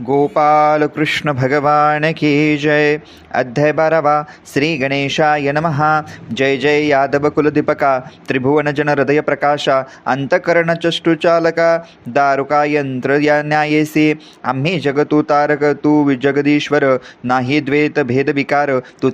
गोपाल कृष्ण भगवान की जय। अध्याय बारावा। श्री गणेशाय नमः। जय जय यादव कुलदीपका। त्रिभुवन जन हृदय प्रकाशा। अंतकरण दारुका यंत्र या न्यायेसी। आम्ही जगतू तारक तू जगदीश्वर। नाही द्वेत भेद विकार। तुझ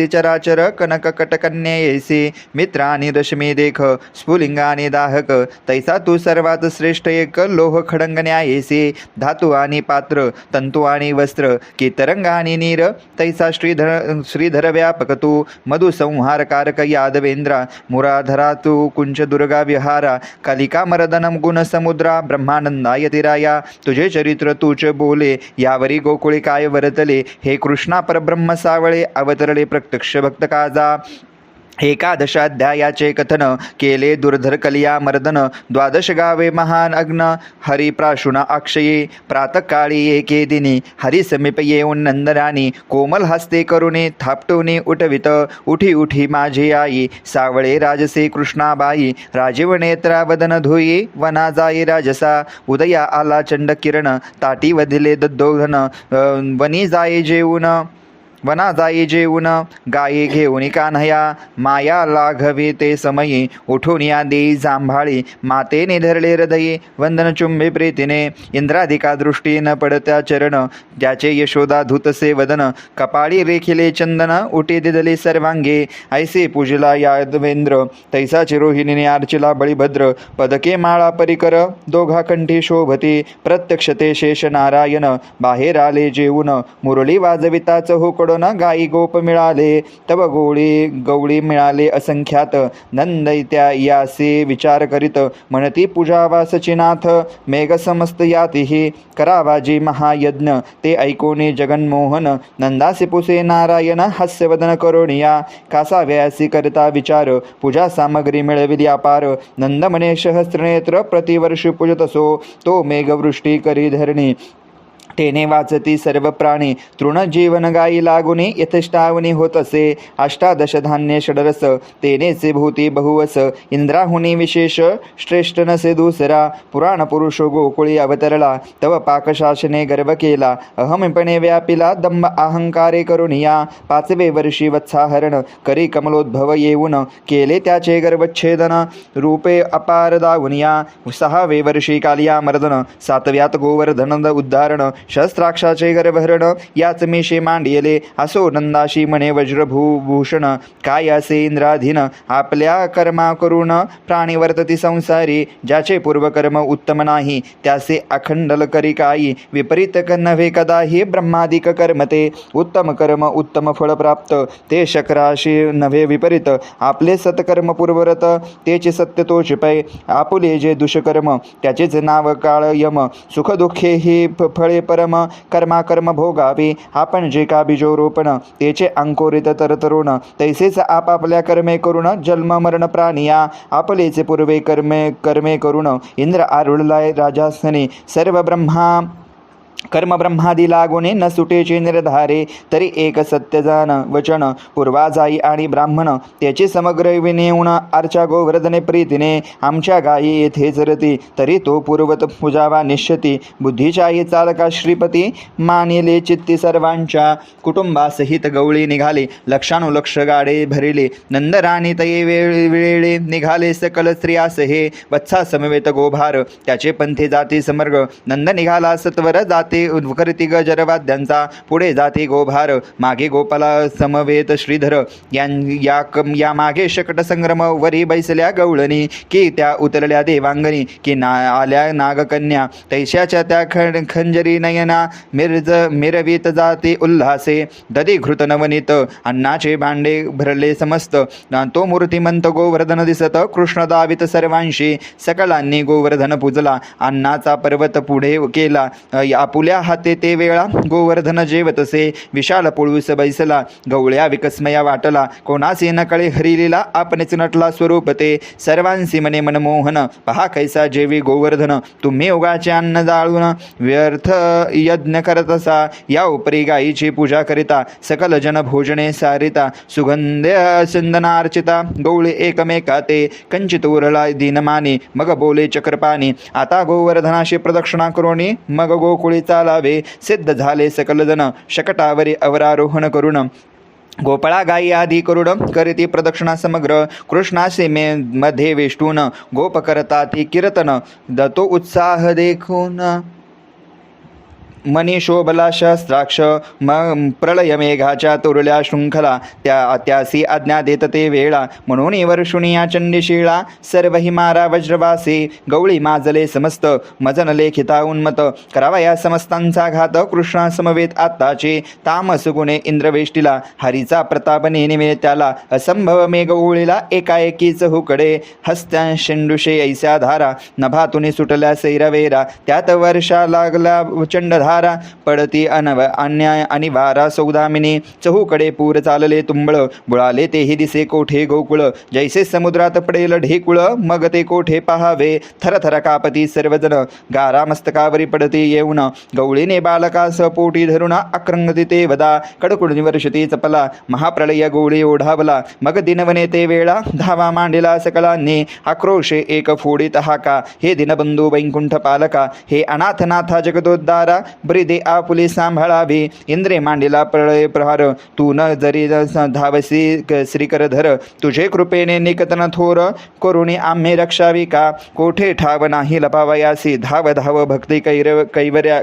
चराचर कनक कटकन्यायेसी मित्र आणि रश्मी देख। स्फुलिंगाने दाहक। तैसा तू सर्वात श्रेष्ठ एक लोह खडंग न्यायसी। धातू आणि पात्र तंतू आणि वस्त्र की आणि नीर तैसा श्रीधर श्रीधर व्यापक तू मधुसंहारकारक यादवेंद्रा मुराधरा तू कुंच दुर्गा विहारा कालिका मरदनम गुण समुद्रा ब्रह्मानंदा तुझे चरित्र तूच बोले यावरी गोकुळे काय वरतले हे कृष्णा परब्रह्म सावळे अवतरले प्रत्यक्ष भक्त काजा. एकादशाध्यायाचे कथन केले दुर्धर कलिया मर्दन द्वादश गावे महान अग्न हरिप्राशुना अक्षये प्रातकाळी एके दिनी हरिसमीप येऊन नंदनानी कोमल हस्ते करुणे थापटुनी उठवित उठी उठी माझी आई सावळे राजसे कृष्णाबाई राजीव नेत्रा वदन धुई वना जाई राजसा उदया आला चंड किरण ताटी वधिले दद्दोघन वनी जाई जेऊन वना जाई जेवून गायी घेऊन कान्हया माया लाघवी ते समयी उठून या देई जांभाळी. मातेने धरले हृदयी वंदन चुंबे प्रीतीने. इंद्राधिका दृष्टी न पडत्या चरण ज्याचे यशोदा धुतसे वदन. कपाळी रेखिले चंदन उटी दिदली सर्वांगे. ऐसे पूजला यादवेंद्र तैसा चिरोहिणीने आर्चिला बळीभद्र. पदके माळा परिकर दोघा कंठी शोभती. प्रत्यक्ष ते शेष नारायण बाहेर आले जेवून मुरली वाजविताच होकडून गाई गोप मिळाले तव गोळी गवळी मिळाले असंख्यात. नंदैत्या यासे विचार करीत म्हणती पूजावासची नाथ मेघ समस्त यातीही करावाजी महायज्ञ. ते ऐकोने जगन्मोहन नंदासे पुसे नारायण हास्यवदन करुणिया कासा व्यासी करता विचार पूजा सामग्री मिळविली अपार. नंदमने सहस्त्रनेत्र प्रतिवर्षी पूजतसो तो मेघवृष्टी करी धरणी. तेने वाचती सर्व प्राणी. तृणजीवन गायी लागुनी यथेष्टावनी होत असे. अष्टादश धान्य षडरस. तेनेचे भूती बहुवस. इंद्राहुनी विशेष. श्रेष्ठ नसे दुसरा. पुराण पुरुष गोकुळी अवतरला. तव पाकशासने गर्व केला. अहमपणे व्यापिला. दंभ अहंकारे करुणिया पाचवे वर्षी वत्साहरण. करी कमलोद्भव येऊन. केले त्याचे गर्वच्छेदन. रूपे अपार दावून या. सहावे वर्षी कालिया मर्दन सातव्यात गोवर्धन उद्धारण. शस्त्राक्षाचे गर्भहरण याच मेषे मांडियले. असो नंदाशी म्हणे वज्रभूभूषण काय असे इंद्राधीन आपल्या कर्मा करून प्राणी वर्तती संसारी ज्याचे पूर्वकर्म उत्तम नाही त्याचे अखंडल करी काही विपरीत नव्हे कदाही ब्रह्मादिक कर्म ते उत्तम कर्म उत्तम फळ प्राप्त ते शक्राशी नव्हे विपरीत आपले सत्कर्म पूर्वरत तेचे सत्य तोच पै. आपुले जे दुष्कर्म त्याचेच नाव काळ यम सुखदुःखे ही फ- फळे परम कर्मा कर्म भोगावी. आपण जे का बीजोरोपण त्याचे अंकुरित तरतरुण तैसेच आपापल्या कर्मे करून जन्म मरण प्राणिया. आपलेचे पूर्वे कर्मे कर्मे करून इंद्र आरुळलाय राजासने. सर्व ब्रह्मा कर्म ब्रह्मादी लागुने न सुटेचे निर्धारे तरी एक सत्यजान वचन पूर्वाजाई आणि ब्राह्मण त्याचे समग्र विनेऊन आरच्या गोवर्धने प्रीतीने आमच्या गायी येथे जरती तरी तो पूर्वत पूजावा निश्चती बुद्धिशाही चालका श्रीपती मानिले चित्ती सर्वांच्या कुटुंबासहित गवळी निघाले लक्षानुलक्ष गाडे भरिले नंदराणी तये वेळे निघाले सकल स्त्रियास हे वत्सा समवेत गोभार त्याचे पंथे जाती समर्ग नंद निघाला सत्वर जात करती गजरवाद्यांचा पुढे जाते गोभार मागे गोपाला समवेत श्रीधर. यां या कम या मागे शकट संग्रम वरी बैसल्या गवळणी की त्या उतरल्या देवांगणी की ना आल्या नागकन्या. तैशाच्या त्या खण खंजरी नयना मिरज मिरवीत जाते उल्हासे. दधी घृत नवनीत अन्नाचे भांडे भरले समस्त. तो मूर्तिमंत गोवर्धन दिसत कृष्ण दावित सर्वांशी. सकलांनी गोवर्धन पूजला अन्नाचा पर्वत पुढे केला. आपुल्या हाते ते वेळा. गोवर्धन जेवतसे. विशाल पुळूस बैसला. गवळ्या विकस्मया वाटला. कोणासी नकळे हरिलीला? आपणेच नटला स्वरूप ते. सर्वांसी मने मनमोहन. पहा कैसा जेवी गोवर्धन. तुम्ही उगाचे अन्न जाळून. व्यर्थ यज्ञ करतसा या उपरी गायीची पूजा करिता. सकल जन भोजने सारिता. सुगंध सिंदनार्चिता. गवळी एकमेका ते. कंचित उरला दिनमानी. मग बोले चक्रपाणी. आता गोवर्धनाशी प्रदक्षिणा करोणी मग गोकुळी गवळी चालावे सिद्ध झाले सकलजन शकटावरी अवरारोहण करून गोपाळा गायी आधी करुण करीती प्रदक्षिणा समग्र. कृष्णाशी मे मध्ये वेष्टून गोप करता ती कीर्तन. दतो उत्साह देखून. मनी शोभला शस्त्राक्ष म प्रलयमेघाच्या तुरल्या शृंखला त्या त्यासी आज्ञा देत ते वेळा म्हणून वर्षुणी या चंडीशिळा सर्व हि मारा वज्रवासी गवळी माजले समस्त मजन लेखिता उन्मत करावा या समस्तांचा घात कृष्णा समवेत आत्ताचे तामस गुणे इंद्रवेष्टीला हरीचा प्रताप नेनिमे त्याला असंभव मेघ एकाएकीच हुकडे हस्त्या शेंडुशे ऐस्या धारा नभातुनी सुटल्या सैरवेरा त्यात वर्षा लागला चंडधारा पडती अनव अन्याय आणि वारा सौदामिनी चहूकडे पूर चालले तुंबळ बुळाले तेही दिसे कोठे गोकुळ जैसे समुद्रात पडेल ढेकुळ मग ते कोठे पहावे थरथर कापती सर्वजण गारा मस्तकावरी पडती येऊन गवळीने बालकास पोटी धरुण अक्रंगती ते वदा कडकुडनी वर्षती चपला महाप्रलय गोळी ओढावला मग दिनवने ते वेळा धावा मांडिला सकलांनी आक्रोशे एक फोडीत हाका हे दिनबंधू वैकुंठ पालका हे अनाथनाथा जगदोद्धारा ब्रिदे आपुली सांभाळावी. इंद्रे मांडीला प्रळय प्रहार. तू न जरी धावसी क- श्रीकर धर. तुझे कृपेने निकतन थोर. करुणी आम्ही रक्षावी का? कोठे ठाव नाही लपावयासी. धाव धाव भक्ती कैर कैवर्या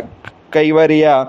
कैवर्या.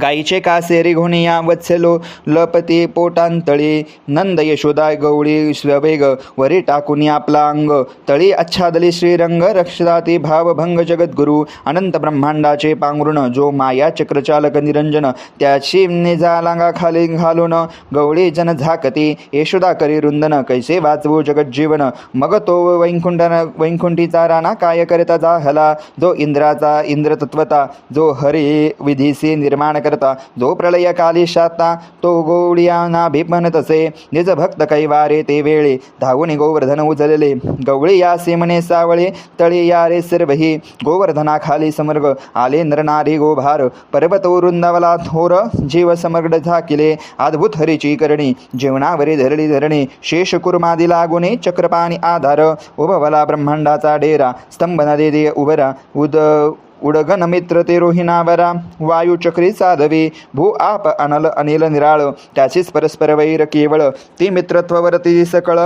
गाईचे कासेरी घोणिया वत्सलो लपती पोटांतळी नंद यशोदा गवळी स्ववेग वरी टाकून आपला अंग तळी आच्छादली श्रीरंग रक्षदाती भावभंग जगद्गुरु अनंत ब्रह्मांडाचे पांघरुण जो माया चक्रचालक निरंजन त्याची निजालांगा खाली घालून गवळी जन झाकती यशोदा करी रुंदन कैसे वाचवू जगज्जीवन मग तो वैकुंठन वैकुंठीचा राणा काय करता जाहला जो इंद्राचा इंद्रतत्वता जो हरी विधीसी निर्माण करता जो प्रलय काली शाता तो गवळियांना भीपन तसे निज भक्त कैवारे ते वेळे धावून गोवर्धन उजलले गवळी या म्हणे सावळे तळे या रे सर्वही गोवर्धनाखाली समर्ग आले नरनारी गोभार. पर्वत वृंदावला थोर जीव समर्गड झाकिले. अद्भुत हरीची करणी जेवणावरी धरली धरणी. शेष कुर्मादी लागुने चक्रपाणी आधार. उभवला ब्रह्मांडाचा डेरा स्तंभ नदी उभरा. उद उडघन मित्र ते रोहिणावरा वायू चक्री साधवी भू आप अनल अनिल निराळ त्याचीच परस्पर वैर केवळ ती मित्रत्ववरती सकळ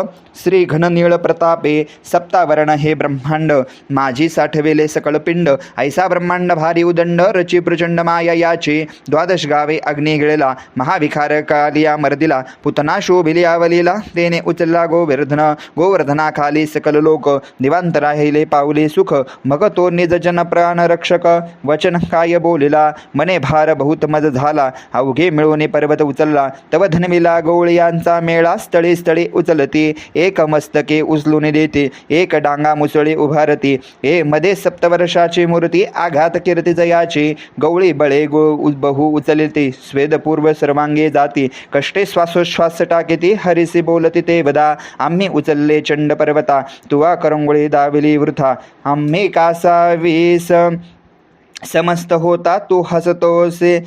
श्री घननीळ प्रतापे सप्तावरण हे ब्रह्मांड माझी साठवेले सकळ पिंड ऐसा ब्रह्मांड भारी उदंड रची प्रचंड माया याचे द्वादश गावे अग्निगिळेला महाविकार महाविखार कालिया मर्दिला पुतना शोभिलियावलीला तेने उचलला गोवर्धन गोवर्धनाखाली सकल लोक निवांत राहिले पावले सुख मग तो निज जन प्राण रक्षक वचन काय बोलिला? मने भार बहुत मज झाला. अवघे मिळवणे पर्वत उचलला. तव धनविला गवळियांचा मेळा स्थळी स्थळी उचलती. एक मस्तके उचलून देते. एक डांगा मुसळी उभारती. ए मध्ये सप्तवर्षाची मूर्ती आघात कीर्ती जयाची. गवळी बळे गो उ- बहु उचलती. स्वेदपूर्व सर्वांगे जाती. कष्टे श्वासोश्वास टाकेती. हरिसी बोलती ते वदा आम्ही उचलले चंड पर्वता. तुवा करंगुळी दाविली वृथा. आम्ही कासावीस समस्त होता तो हसतो से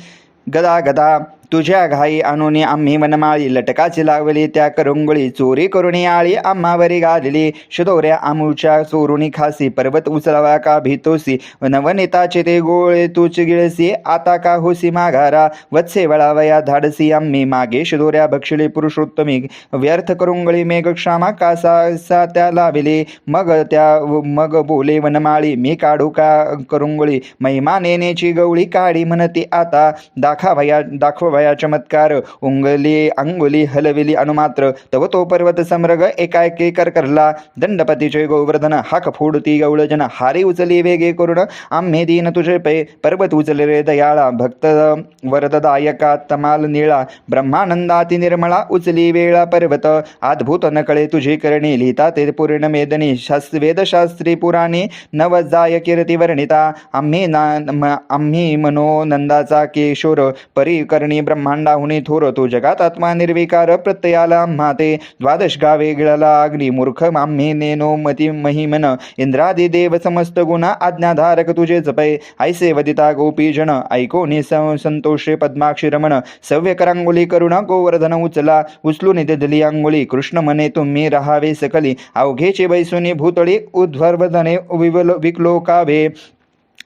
गदा गदा तुझ्या घाई आणून आम्ही वनमाळी लटकाची लावली त्या करंगळी चोरी करून आळी आम्हावरी गाजली. शिदोऱ्या आमूच्या चोरुणी खासी पर्वत उचलावा का भीतोसी? नवनीताचे ते गोळे तूच गिळसी आता का होसी माघारा? वत्से वळावया धाडसी आम्ही मागे शिदोऱ्या भक्षिली पुरुषोत्तमी. व्यर्थ करुंगळी मेघक्षामा कासा सा त्या लाविली? मग त्या मग बोले वनमाळी मी काढू का करुंगळी? महिमा नेनेची गवळी काढी म्हणती आता. दाखावया दाखवया चमत्कार उंगली अंगुली हलविली अनुमात्र तव तो पर्वत समरग एकाएकी करकरला दंडपतीचे गोवर्धन हाक फोडती गौळजन हारी उचली वेगे करुण आम्ही दीन तुझे पे पर्वत उचले रे दयाळा भक्त वरददायका तमाल निळा ब्रह्मानंदाती निर्मळा उचली वेळा पर्वत अद्भुत नकळे तुझी करणी लिहिता ते पूर्ण मेदनी शास्त्र वेदशास्त्री पुराणी नवजाय कीर्ती वर्णिता आम्ही ना म- आम्ही मनोनंदाचा केशोर परिकर्णी ब्रह्मांडाहुनी थोर तो जगात आत्मा निर्विकार प्रत्ययाला म्हाते द्वादश गावे गिळला अग्नी मूर्ख आम्ही नेनो मती महिमन. इंद्रादि देव समस्त गुणा आज्ञाधारक तुझे जपय ऐसे वदिता गोपी जन ऐको नि संतोषे पद्माक्षी रमण. सव्य करांगुली करुणा गोवर्धन उचला. उचलून दिली अंगुली कृष्ण मने तुम्ही रहावे सकली. अवघेचे बैसुनी भूतळी उद्वर्वधने विवल विकलोकावे.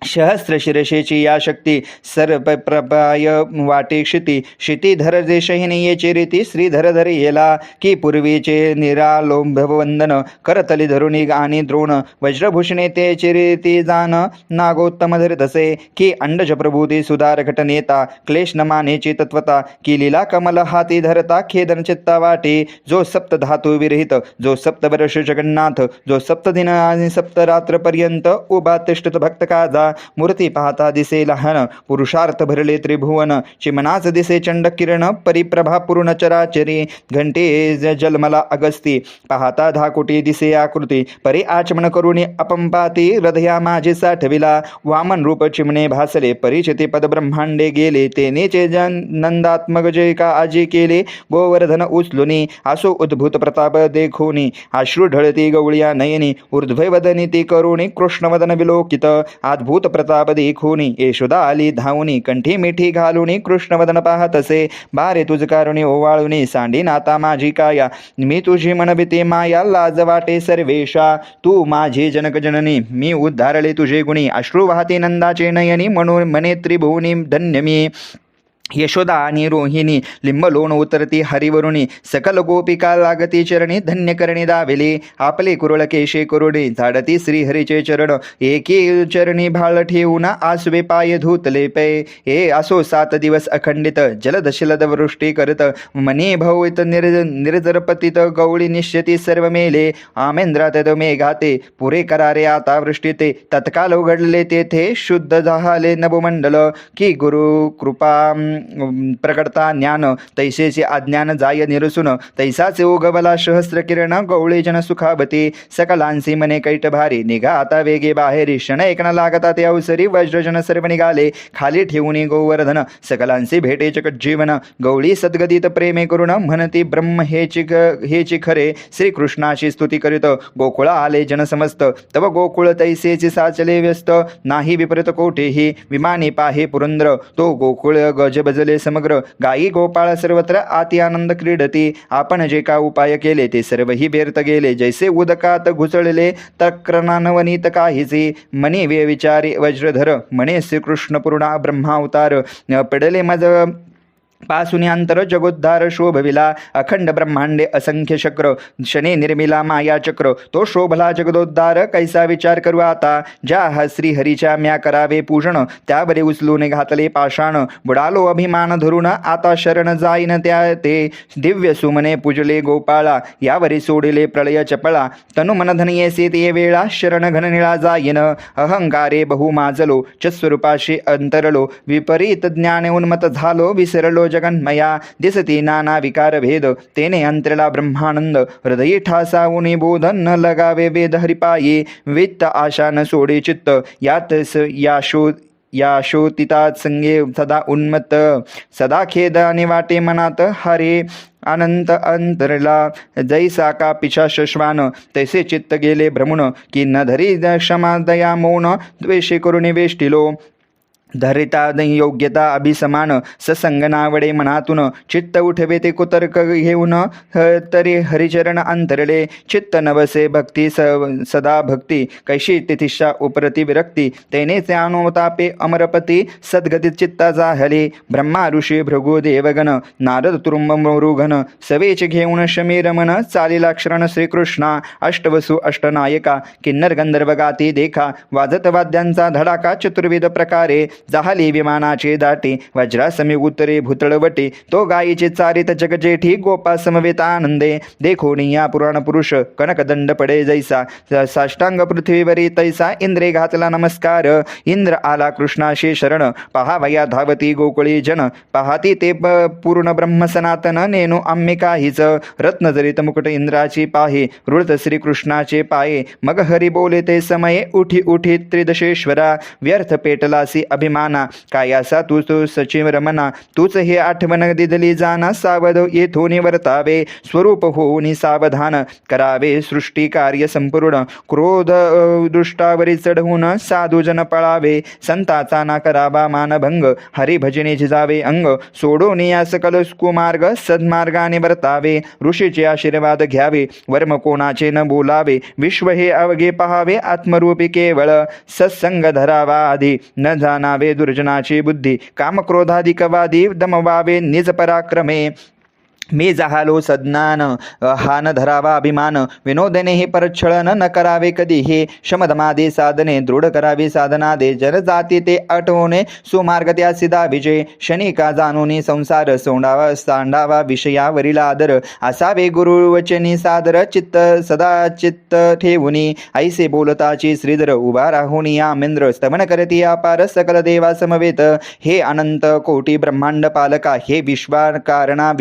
सहस्रशिरशेची या शक्ती सर्व प्रपाय वाटे क्षिती क्षितीधर देशहिनी येचे रीती श्रीधर धर येला की पूर्वीचे निरालोभवंदन करतली धरुणी आणि द्रोण वज्रभूषणे ते रीती जान. नागोत्तम धर तसे की अंडज प्रभूती सुधार घटनेता क्लेश न मानेची तत्वता की लीला कमल हाती धरता खेदन चित्ता वाटे. जो सप्त धातू विरहित जो सप्त वर्ष जगन्नाथ जो सप्त दिन आणि सप्त रात्र पर्यंत उभा तिष्ठत भक्त काजा. मूर्ती पाहता दिसे लहान पुरुषार्थ भरले त्रिभुवन चिमनाच दिसे चंड किरण परिप्रभा पूर्ण चराचरी घंटे जलमला अगस्ती पाहता धाकुटी दिसे आकृती परी आचमन करुणी अपंपाती हृदया माझे साठविला वामन रूप चिमणे भासले परिचिती पद ब्रह्मांडे गेले तेनेचे जन नंदात्मक जय का आजी केले गोवर्धन उचलुनी असो उद्भूत प्रताप देखोनी अश्रू ढळती गवळिया नयनी ऊर्ध्वै वदनी ती करुणी कृष्णवदन विलोकित अद्भुत प्रताप खूनी येशुदा आली धावुनी कंठी मिठी घालुनी कृष्णवदन पाहतसे बारे तुझ कारुणी ओवाळुनी सांडी नाता माझी काया. मी तुझी मनबिते माया लाज वाटे सर्वेशा. तू माझी जनक जननी मी उद्धारले तुझे गुणी. अश्रू वाहते नंदाचे नयनी म्हणून मने त्रिभुवनी धन्य मी. यशोदा आणि रोहिणी लिंबलोण उतरती हरिवरुणी सकल गोपिका लागती चरणी धन्य करणी दाविली आपले कुरुळ केशे कुरुडी झाडती श्रीहरीचे चरण एकी चरणी भाळ ठेवून आसवे पाय धुतले पै. हे असो सात दिवस अखंडित जलद शिलद वृष्टी करत मनी भवित निर निर्जरपतित गौळी निश्चिती सर्व मेले. आमेंद्रात मेघाते पुरे करारे आता वृष्टीते तत्काल उघडले तेथे शुद्ध झाले नभुमंडल. की गुरु कृपा प्रकटता ज्ञान तैसेचे अज्ञान जाय निरसून तैसाचे उगवला सहस्र किरण गवळे जन सुखावती सकलांसी मने कैट भारी निघा आता वेगे बाहेरी क्षण ऐकणं लागता ते अवसरी वज्रजन सर्व निघाले खाली ठेवून गोवर्धन सकलांसी भेटे जगत जीवन गवळी सद्गदित प्रेमे करुण म्हणती ब्रह्म हेची ग- हेची खरे श्रीकृष्णाशी स्तुती करीत गोकुळा आले जन समस्त तव गोकुळ तैसेची साचले व्यस्त नाही विपरीत कोठेही विमाने पाहे पुरंद्र तो गोकुळ गज बजले समग्र गायी गोपाळ सर्वत्र आती आनंद क्रीडती आपण जे का उपाय केले ते सर्वही व्यर्थ गेले जैसे उदकात घुसळले तक्रनानवनीत काहीसी मनी वे विचारी वज्रधर म्हणे श्रीकृष्ण पूर्णा ब्रह्मावतार पडले मज पासुनी अंतर जगोद्धार शोभविला अखंड ब्रह्मांडे असंख्य चक्र शने निर्मिला माया चक्र तो शोभला जगदोद्धार कैसा विचार करू आता? ज्या हा श्रीहरीच्या म्या करावे पूजन त्यावरे उचलून घातले पाषाण बुडालो अभिमान धरून आता शरण जाईन त्या ते. दिव्य सुमने पूजले गोपाळा यावरी सोडिले प्रलय चपळा तनु मन धनयेसे ते वेळा शरण घननिळा जाईन. अहंकारे बहु माजलो चस्वरूपाशी अंतरलो विपरीत ज्ञान उन्मत झालो विसरलो जगन्मया दिसती नाना विकार भेद तेने अंतरला ब्रह्मानंद हृदयी ठासावुनी बोधन न लगावे वेद हरिपाये। वित्त आशा न सोडे चित्त। यात स- या शो या शोतितात संगे सदा उन्मत्त। सदा खेद आणि वाटे मनात हरे। अनंत अंतरला जैसा का पिछा शश्वान तैसे चित्त गेले भ्रमण की न धरी क्षमा दया मौन द्वेषे करुणी वेष्टिलो धरिता योग्यता अभिसमान ससंगनावडे मनातून चित्त उठवे ते कुतर्क घेऊन ह- तरी हरिचरण अंतरले. चित्त नवसे भक्ती स सदा भक्ती. कैशी तिथिशा उपरती विरक्ती. तेने अनुतापे अमरपती. सद्गती चित्ता जाहले. ब्रह्मा ऋषी भृगु देवगण. नारद तुरुंब मरुघन. सवेच घेऊन शमी चालिला क्षरण श्रीकृष्णा. अष्टवसु अष्टनायका. किन्नर गंधर्व गाती देखा. वाजत वाद्यांचा धडाका. चतुर्विध प्रकारे. जाहली विमानाचे दाटी वज्रासमी उत्तरे भूतळवटे तो गायीचे चारित जगजेठी गोपा समवेत आनंदे देखोणी या पुराण पुरुष कनकदंड पडे जैसा साष्टांग पृथ्वीवरी तैसा इंद्रे घातला नमस्कार इंद्र आला कृष्णाशी शरण पहावया धावती गोकुळी जन पहाती ते पूर्ण ब्रह्मसनातन नेनु नेनो आम्ही काहीच रत्नजरित मुकुट इंद्राची पाहे रुळत श्रीकृष्णाचे पाये मग हरी बोले ते समये उठी उठी त्रिदशेश्वरा व्यर्थ पेटलासी अभिमान माना कायासा तू तू सचिव रमना तूच हे आठवण दिदली जाना सावध येथून वर्तावे स्वरूप होऊन सावधान करावे सृष्टी कार्य संपूर्ण क्रोध दृष्टावरी चढवून साधुजन पळावे संताचा ना करावा मानभंग हरिभजने झिजावे अंग सोडून या सकल कुमार्ग सद्मार्गाने वर्तावे ऋषीचे आशीर्वाद घ्यावे वर्म कोणाचे न बोलावे विश्व हे अवघे पहावे आत्मरूपी केवळ सत्संग धरावा आधी न जाणावे दुर्जनाची बुद्धी कामक्रोधाधिकवादी दमवावे निज पराक्रमे मी जाहालो सज्ञान हान धरावा अभिमान विनोदने हे परच्छळन न करावे कधी हे शमधमादे साधने दृढ करावी साधना दे जनजाती ते आठवणे सुमार्ग त्या सिदा विजय शनिका जाणूनी संसार सोंडावा सांडावा विषयावरील आदर असावे गुरुवचनी सादर चित्त सदा चित्त ठेवुनी ऐसे बोलताची श्रीधर उभा राहुनी या मेंद्र स्तवन करती अपार सकल देवा समवेत हे अनंत कोटी ब्रह्मांड पालका हे विश्वा कारणा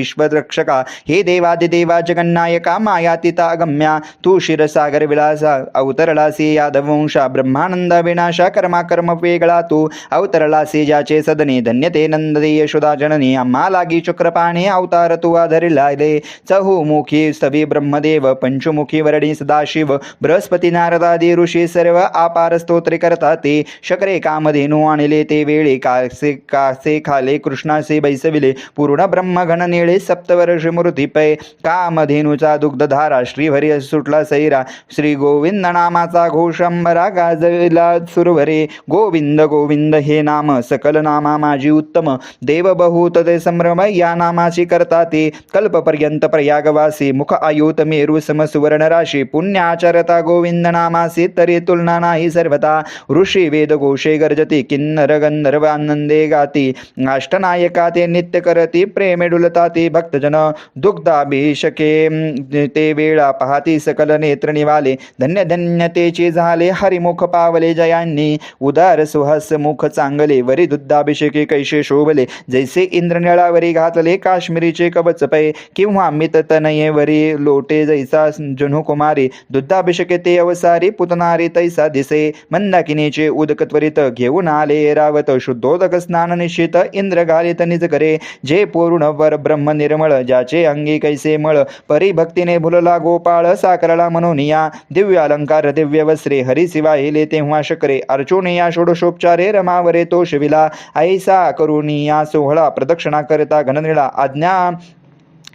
विश्वरक्षका हे देवादिदेवा जगन्नायका मायातिता अगम्या तू क्षीरसागर विलासा अवतरलासी यादवंशा ब्रह्मानंद विनाशा कर्मा कर्म वेगळा तू. अवतरलासी ज्याचे सदने धन्यते नंददे यशोदा जननी. आम्हा लागी चक्रपाणे अवतार तू आधरिला रे चहुमुखी स्तवी ब्रह्मदेव पंचमुखी वरणी सदाशिव. बृहस्पती नारदादी ऋषी सर्व आपार स्तोत्रे करता ते शकरे कामधेनू आणले ते वेळे कासे कासे खाले कृष्णासे बैसविले. पूर्ण ब्रह्मगण निळे सप्तवर्ष वर्ष पै कामधेनुचा दुग्धधारा श्रीहरी सुटला सैरा श्री गोविंद नामाचा घोषंबरा गाजविला सुरभरे। गोविंद गोविंद हे नाम सकल नामा माझी उत्तम। देव बहुत ते संभ्रम या नामाची करता ते। कल्पपर्यंत प्रयागवासी मुख आयुत मेरू सम सुवर्ण राशी पुण्याचरता गोविंद नामासी तरी तुलना नाही सर्वता ऋषी वेद घोषे गर्जती किन्नर गंधर्व आनंदे गाती। अष्टनायका ते नित्य करती प्रेमे डुलता ते भक्तजन दुग्धाभिषके अं, ते वेळा पाहती सकल नेत्र निवाले धन्य धन्य तेचे झाले हरिमुख पावले जयांनी उदार सुहस मुख चांगले वरी दुग्धाभिषेके कैसे शोभले जैसे इंद्रनिळावरी घातले काश्मीरीचे कवच पै किंवा मित तनये वरी लोटे जैसा जन्हू कुमारी दुग्धाभिषेके ते अवसारी पुतनारी तैसा दिसे मंदाकिनीचे उदक त्वरित घेऊन आले रावत शुद्धोदक स्नान निश्चित इंद्र घालित निज करे जे पूर्ण वर ब्रह्म निर्मळ ज्याचे अंगी कैसे मळ परिभक्तीने भुलला गोपाळ साकरला म्हणून या दिव्य अलंकार दिव्य वस्त्रे हरी शिवा हेले तेव्हा शकरे अर्जुन या षोडशोपचारे रमावरे तो शिविला ऐसा करून या सोहळा प्रदक्षिणा करता घननिळा आज्ञा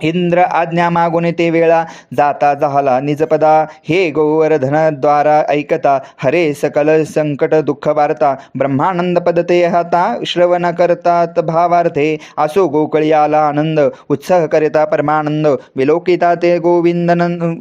इंद्र आज्ञा मागून ते वेळा जाता झाला निजपदा हे गोवर्धन द्वारा ऐकता हरे सकल संकट दुःख वार्ता ब्रह्मानंद पद ते हाता श्रवण करतात भावार्थे. असो गोकळियाला आनंद उत्साह करिता परमानंद विलोकिता ते गोविंद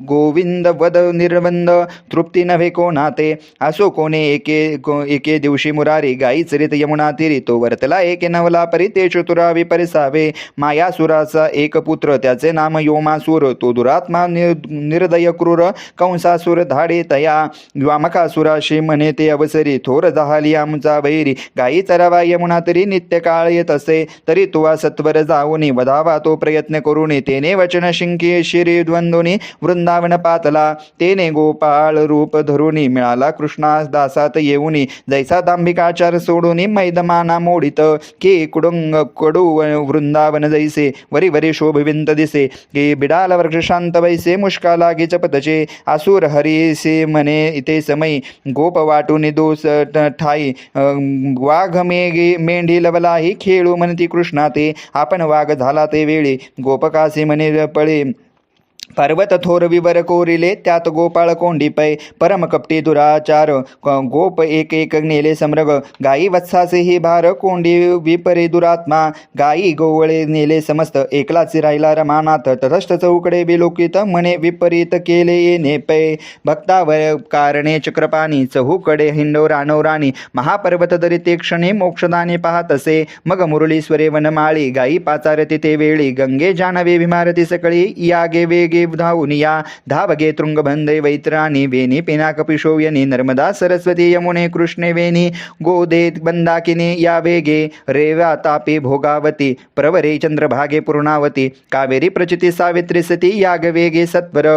गोविंद वद निर्बंध तृप्ती नव्हे कोणा ते. असो कोणे एके को- एके दिवशी मुरारी गाई चरित यमुना तिरी तो वर्तला एके नवला परी ते चतुरा परिसावे. मायासुराचा एक पुत्र त्याचे नाम योमासूर तो दुरात्मा निर्दय क्रूर कंसासूर धाडे तया वामकासुराशी म्हणे ते अवसरी थोर जहाली आमचा वैरी गाई चरावा यमुना तरी नित्य काळ येत असे तरी तुवा सत्वर जाऊनी वधावा तो प्रयत्न करूनी तेने वचन शिंकी शिरी द्वंदोनी वृंदावन पातला तेने गोपाळ रूप धरुणी मिळाला कृष्णास दासात येऊनी जैसा दांभिकाचार सोडूनी मैदमाना मोडित के कुडुंग कडू वृंदावन जैसे वरी वरी शोभविंत दिसे की बिडाल वृक्ष शांत वैसे मुष्का लागे चपतचे आसुर हरीसे म्हणे इथे समयी गोप वाटून दोष ठाई वाघ मेघे मेंढी लवलाही खेळू म्हणती कृष्णा ते आपण वाघ झाला ते वेळी गोपकासे म्हणे पळे पर्वत थोर विवर कोरिले त्यात गोपाळ कोंडी पै परम कपटी दुराचार क- गोप एक एक नेले समरग गाई वत्साचे ही भार कोंडी विपरे दुरात्मा गाई गोवळे नेले समस्त एकलाच राहिला रमानाथ तथस्थ चौकडे विलोकित म्हणे विपरीत केले येणे पै भक्तावर कारणे चक्रपाणी चहूकडे हिंडो राणव राणी महापर्वत दरी ते क्षणी मोक्षदाने पाहत असे मग मुरलीश्वरे वनमाळी गाई पाचारती ते वेळी गंगे जानवे विमारती सकळी यागे वेगे धावुनिया धावगे तृंगबंधे वैत्राणी वेणी पिनाकपिशोयनि नर्मदा सरस्वती यमुने कृष्णे वेणी गोदे बंदाकिनी या वेगे रेवा तापे भोगावती प्रवरे चंद्रभागे पूर्णावती कावेरी प्रचिती सावित्री सती यागवेगे सत्वर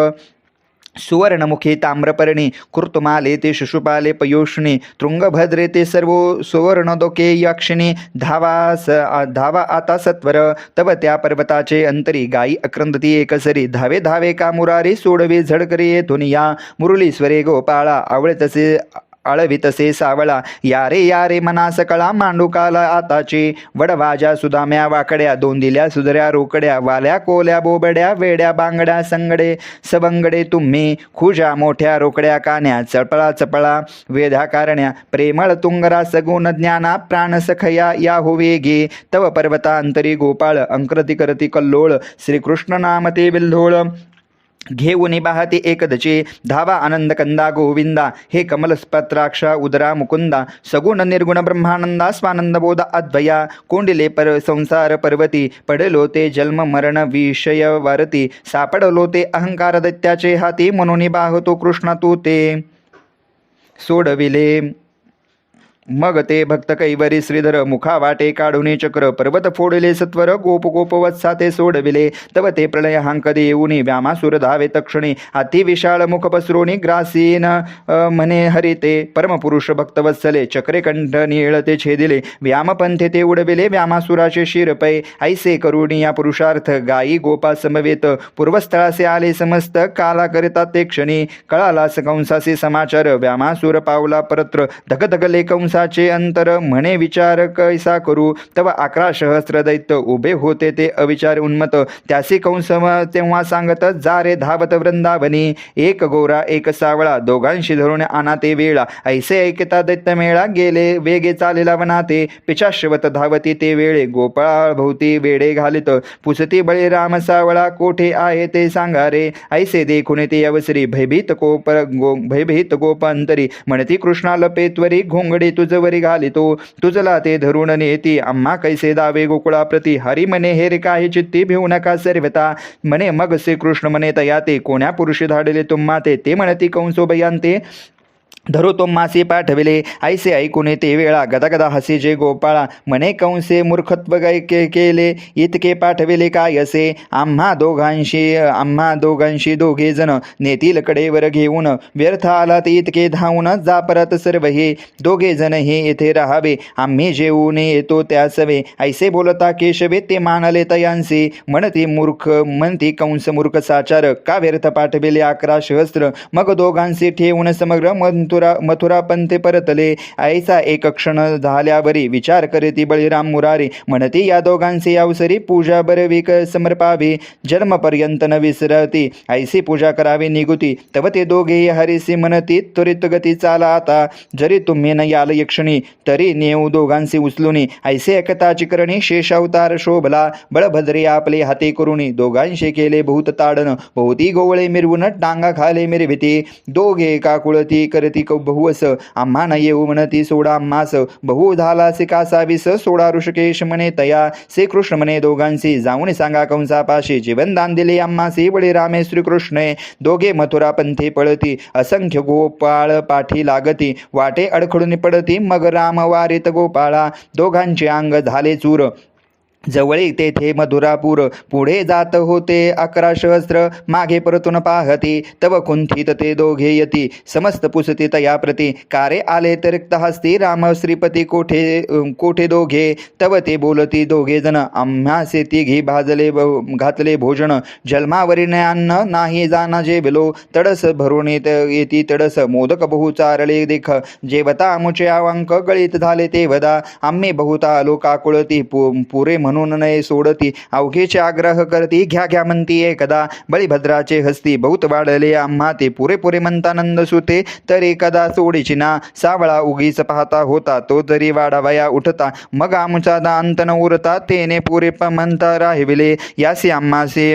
सुवर्णमुखी ताम्रपर्णी कुर्तुमाले ते शिशुपाले पयोष्णे तृंगभद्रे ते सर्व सुवर्णदोके यक्षिणे धावा स धावा आता सत्वर तव त्या पर्वताचे अंतरी गायी अक्रंदती एकसरी धावे धावे का मुरारी सोडवे झडकरी येथून या मुरलीश्वरे गोपाळा आवळे तसे आळवितसे सावळा यारे यारे मनास कळा मांडुकाला आताची. वडवाजा सुदाम्या वाकड्या दोन दिल्या सुधऱ्या रोकड्या वाल्या कोल्या बोबड्या वेड्या बांगड्या संगडे सबंगडे तुम्ही. खुजा मोठ्या रोकड्या कान्या चपळा चपळा वेधा कारण्या. प्रेमळ तुंगरा सगुण ज्ञाना प्राणसखया या होवेगे तव तव पर्वतांतरी गोपाळ अंकृती करती कल्लोळ. श्रीकृष्ण नाम ते बिल्धोळ घेऊन बाहती एकदचे धावा आनंद कंदा गोविंदा. हे कमलस्पत्राक्ष उदरा मुकुंदा. सगुण निर्गुण ब्रह्मानंदा स्वानंद बोध अद्वया. कोंडिले पर संसार पर्वती. पडलो ते जन्म मरण विषय वारती. सापडलो ते अहंकार दैत्याचे हाती. म्हणून बाहतो कृष्ण तू ते. सोडविले. मग ते भक्त कैवरी श्रीधर मुखा वाटे काढूने चक्र पर्वत फोडले सत्वर गोप गोप वत्सा ते सोडविले. तव ते प्रलय हांकदे येऊनी व्यामासुर धावे तक्षणी. अति विशाळ मुख पसरोनी ग्रासीन अ, म्हणे हरिते परमपुरुष भक्तवत्सले चक्रे कंठ निळ ते छेदिले. व्यामपंथे ते उडविले व्यामासुराचे शिरपै. ऐसे करुणी या पुरुषार्थ गायी गोपा समवेत. पूर्वस्थळासे आले समस्त काला करिता ते क्षणी. कळालास कंसाचे समाचार व्यामासुर पावला परत्र. धगधगले कंसाचे अंतर म्हणे विचार कैसा करू? तव अकरा सहस्र दैत्य उभे होते ते अविचार उन्मत त्यासी कंस तेव्हा सांगत जा रे धावत वृंदावनी. एक गोरा एक सावळा. दोघांशी धरून आणा ते वेळा. ऐसे ऐकता दैत्य मेळा गेले वेगे चालेला वनाते पिचाश्वत धावती ते वेळे. गोपाळ भोवती वेडे घालित. पुसती बळीराम सावळा. कोठे आहे ते सांगा रे. ऐसे देखून ते अवसरी. भयभीत कोप गो भयभीत गोप अंतरी म्हणती कृष्णा लपेत्वरी घोंगडीत तुझवरी घालितो तुझला ते धरून नेती. आम्हा कैसे दावे गोकुळा प्रती? हरी म्हणे हे रे काही चित्ती भिवू नका सर्वता म्हणे मग श्री कृष्ण म्हणे तया ते कोण्या पुरुषी धाडले तुम्हा ते? ते म्हणती कंसोबयांते धरोतो मासे पाठविले ऐसे ऐकून ते वेळा गदा गदा हसी जे गोपाळा म्हणे कंसे मूर्खत्व के केले इतके पाठविले काय असे? आम्हा दोघांशी आम्हा दोघांशी दोघे जण नेतील कडेवर घेऊन व्यर्थ आला ते इतके धावून जा परत सर्व हे. दोघे जण हे येथे राहावे आम्ही जेवून येतो त्यासवे. ऐसे बोलता केशवे ते मानले तयांसी. म्हणते मूर्ख म्हणते कंस मूर्ख साचार का व्यर्थ पाठविले अकरा सहस्त्र मग दोघांशी ठेवून समग्र मंतुर मथुरा पंथे परतले. ऐसा एक क्षण झाल्यावरी विचार करीती बळीराम मुरारी. म्हणती या दोघांचे अवसरी पूजा बरविक समर्पावी. जन्मपर्यंत न विसरती. ऐसी पूजा करावी निगुती. तव ते दोघे हरिसी म्हणती त्वरित गती चाला आता. जरी तुम्ही न याल यक्षणी तरी नेऊ दोघांशी उचलुनी. ऐसे एकताची करणी शेषावतार शोभला. बळभद्रे आपले हाते करुणी. दोघांशी केले भूत ताडन भोवती गोवळे मिरवून टांगा खाले मिरविती. दोघे काकुळती करती. क बहुवस आम्हा न येऊ म्हणती सोडा आम्हास बहु झाला से कासावीस सोडा ऋषिकेश म्हणे तया से कृष्ण म्हणे दोघांशी जाऊन सांगा कंसापाशी जीवनदान दिले आम्हासी बळी रामे श्रीकृष्णे दोघे मथुरा पंथे पळती असंख्य गोपाळ पाठी लागती वाटे अडखडून पडती मग राम वारित गोपाळा दोघांचे अंग झाले चूर जवळी तेथे मधुरापूर पुढे जात होते अकरा सहस्र. मागे परतून पाहती तव कुंथित ते दोघे यती. समस्त पुसती तया प्रती कारे आले तर हस्ती. राम श्रीपती कोठे कोठे दोघे? तव ते बोलती दोघे जण. आम्हासे तिघी भाजले घातले भोजन. जन्मावरी अन्न नाही जाना जे तडस भरून येत येती तडस. मोदक बहु चारले देख. जेवता आमुचे अवंक गळीत झाले ते वदा. आम्ही बहुता आलो काकुळती पु पुरे म्हणून नये सोडती. अवघेचे आग्रह करती घ्या घ्या म्हणती एकदा. बळीभद्राचे हस्ती बहुत वाढले आम्हा ते पुरेपुरे म्हणतानंद सुते तर एकदा सोडीची ना. सावळा उगीच पाहता होता तो तरी वाढावया उठता. मग आमचा दांत न उरता तेने पुरे म्हणता राहिविले. यासी आम्हासे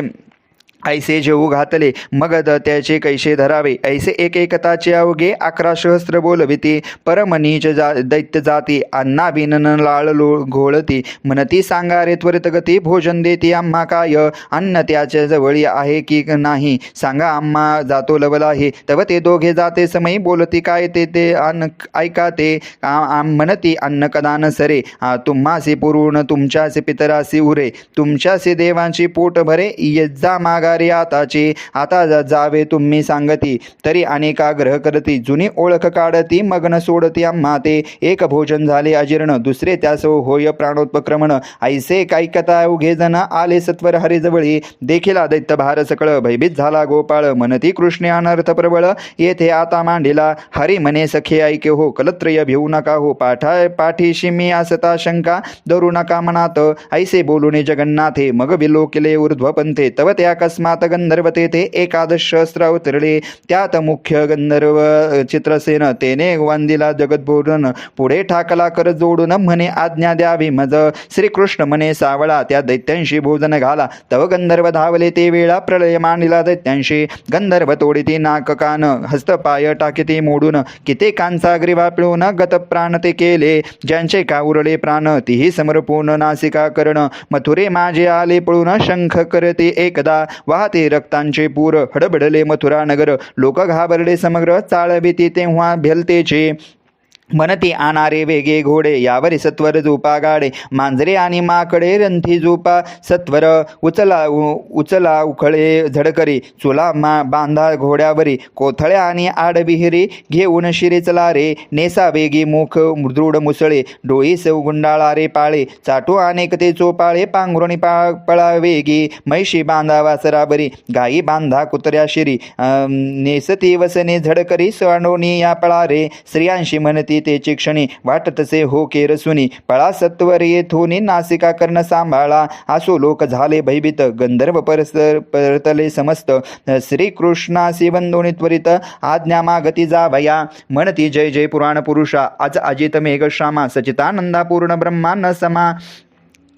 ऐसे जेऊ घातले मग त्याचे कैसे धरावे? ऐसे एक एकताचे अवघे अकरा सहस्त्र बोलविते. परमनीच जा दैत्य जाती अन्ना बिनन लाळ लो घोळती. म्हणती सांगा रे त्वरित गती भोजन देती आम्हा काय? अन्न त्याच्या जवळी आहे की नाही? सांगा आम्हा जातो लवला हे तव ते दोघे जाते समयी बोलती काय ते ते अन्न ऐका ते म्हणती अन्न कदान सरे. तुम्हासी पुरून तुमच्यासी पितरासी उरे. तुमच्यासी देवांची पोट भरे यज्जा मागा उतारी आताची. आता जावे तुम्ही सांगती. तरी अनेका ग्रह करती. जुनी ओळख काढती मग्न सोडती आम्हा ते. एक भोजन झाले अजीर्ण दुसरे त्यास होय प्राणोत्पक्रमण ऐसे कैकता उघे जण आले सत्वर हरिजवळी. देखील आदित्य भार सकळ भयभीत झाला गोपाळ. मनती कृष्णे अनर्थ प्रबळ. येथे आता मांडिला हरी मने सखे ऐके हो. कलत्रय भिवू नका हो. पाठा पाठीशी मी असता शंका. धरू नका मनात. ऐसे बोलूने जगन्नाथे. मग विलोकिले ऊर्ध्वपंथे. तव ते तस्मात गंधर्व ते एकादश सहस्र अवतरले त्यात मुख्य गंधर्व चित्रसेन तेने वंदिला जगद्भोरन पुढे ठाकला कर जोडून म्हणे आज्ञा द्यावी मज. श्रीकृष्ण म्हणे सावळा त्या दैत्यांशी भोजन घाला तव गंधर्व धावले ते वेळा प्रलय मांडला दैत्यांशी. गंधर्व तोडिती नाक कान हस्त पाय टाकिती मोडून. कितेकांचा ग्रीवा पिळून गत प्राण ते केले. ज्यांचे का उरले प्राण तीही समर्पून नासिका करण. मथुरे माझे आले पळून शंख करते एकदा. वाहते रक्तांचे पूर हडबडले मथुरा नगर लोक घाबरले समग्र चाळविती तेव्हा भेलतेचे. मनती आणारे वेगे घोडे यावरी सत्वर झोपा गाडे. मांजरे आणि माकडे रंथी झोपा सत्वर उचला उ- उचला उखळे झडकरी. चुला मा बांधा घोड्यावरी. कोथळ्या आणि आडबिहिरी घेऊन शिरे चला रे नेसा वेगी मुख दृढ मुसळे. डोळी सौ गुंडाळा रे पाळे. चाटू अनेक ते चोपाळे. पांघरुणी पा पळा वेगी. म्हैशी बांधा वासराबरी गाई बांधा कुत्र्या शिरी. नेसती वसने झडकरी. सांडोनी या पळा रे स्त्रियांशी म्हणती तेची क्षणी वाटतसे हो केरसुनी पळा सत्वर येथोनी नासिका कर्ण सांभाळा. असो लोक झाले भयभीत. गंधर्व परस परतले समस्त. श्रीकृष्णा वंदोनी त्वरित. आज्ञा मागती जा भया म्हणती जय जय पुराण पुरुषा. आज अजित मेघ श्यामा. सचितानंदा पूर्ण ब्रह्मांड समा.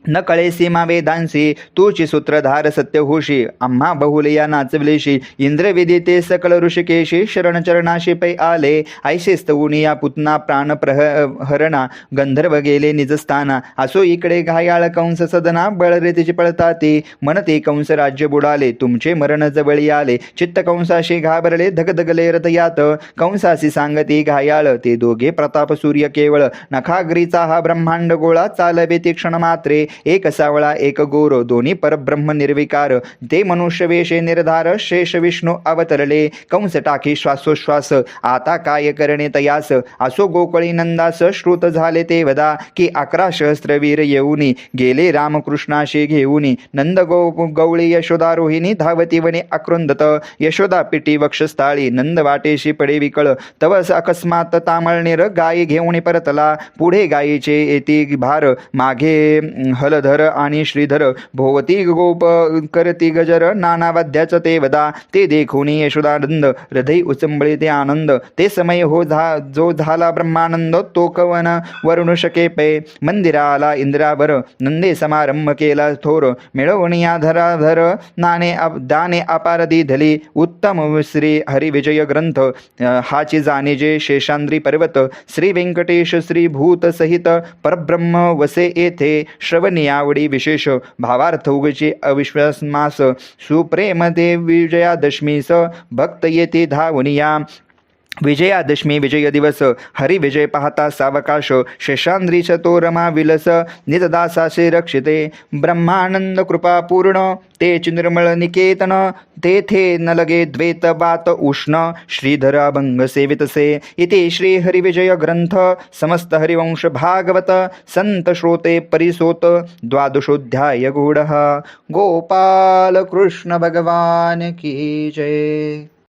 न कळे सीमा वेदांशी तूची सूत्रधार सत्य होशी आम्हा बहुलया नाचविलेशी इंद्र ते सकल ऋषिकेशी शरणचरणाशी पै आले ऐशेस्त स्तवुनी या पुतना प्राण प्रह हरणा गंधर्व गेले निजस्थाना असो इकडे घायाळ कंस सदना बळरे तिची पळताती म्हणते कंस राज्य बुडाले तुमचे मरण जवळी आले चित्त कंसाशी घाबरले धगधगले रथयात कंसाशी सांगती घायाळ ते दोघे प्रताप सूर्य केवळ नखाग्रीचा हा ब्रह्मांड गोळा चालवे ती क्षण मात्रे एक सावळा एक गोर दोन्ही परब्रह्म निर्विकार. ते मनुष्य वेशे निर्धार शेष विष्णू अवतरले. कंस टाकी श्वासोश्वास आता काय करणे तयास? असो गोकळी नंदास श्रुत झाले ते वदा की अकरा सहस्त्रवीर येऊनी. गेले रामकृष्णाशी घेऊनी. नंद गौ गवळी यशोदा रोहिणी धावती वने अकृंदत. यशोदा पिटी वक्षस्थाळी नंद वाटेशी पडे विकळ. तवस अकस्मात तामळनेर गायी घेऊन परतला. पुढे गायीचे येती भार. मागे हलधर आणि श्रीधर भोवती गोप करती गजर नानावाद्याचं ते वदा ते देखून यशोदानंद हृदय उचंबळे ते आनंद ते समय हो झा जो झाला ब्रह्मानंद तो कवन वरुण शके पै मंदिराला इंद्रावर नंदे समारंभ केला थोर मिळवून धराधर नाणे अप- दाने अपार दिधली उत्तम श्री हरिविजय ग्रंथ हाची जाणे जे शेषांद्री पर्वत श्री व्यंकटेश श्री भूत सहित परब्रह्म वसे येथे श्रव आवडी विशेष भावार्थ उगची अविश्वास मास सुप्रेम ते विजयादशमीस भक्त येते धावनिया विजयादशमी विजय दिवस हरिविजय पाहता सावकाश शेषांद्रीच तो रमा विलस निजदासासे रक्षिते ब्रह्मानंद कृपा पूर्ण ते निर्मळ निकेतन तेथे न लगे द्वेत वात उष्ण श्रीधर अभंग सेवितसे इति श्री हरिविजय ग्रंथ समस्त हरिवंश भागवत संत श्रोते परिसोत द्वादशोध्याय गूढ। गोपाल कृष्ण भगवान की जय।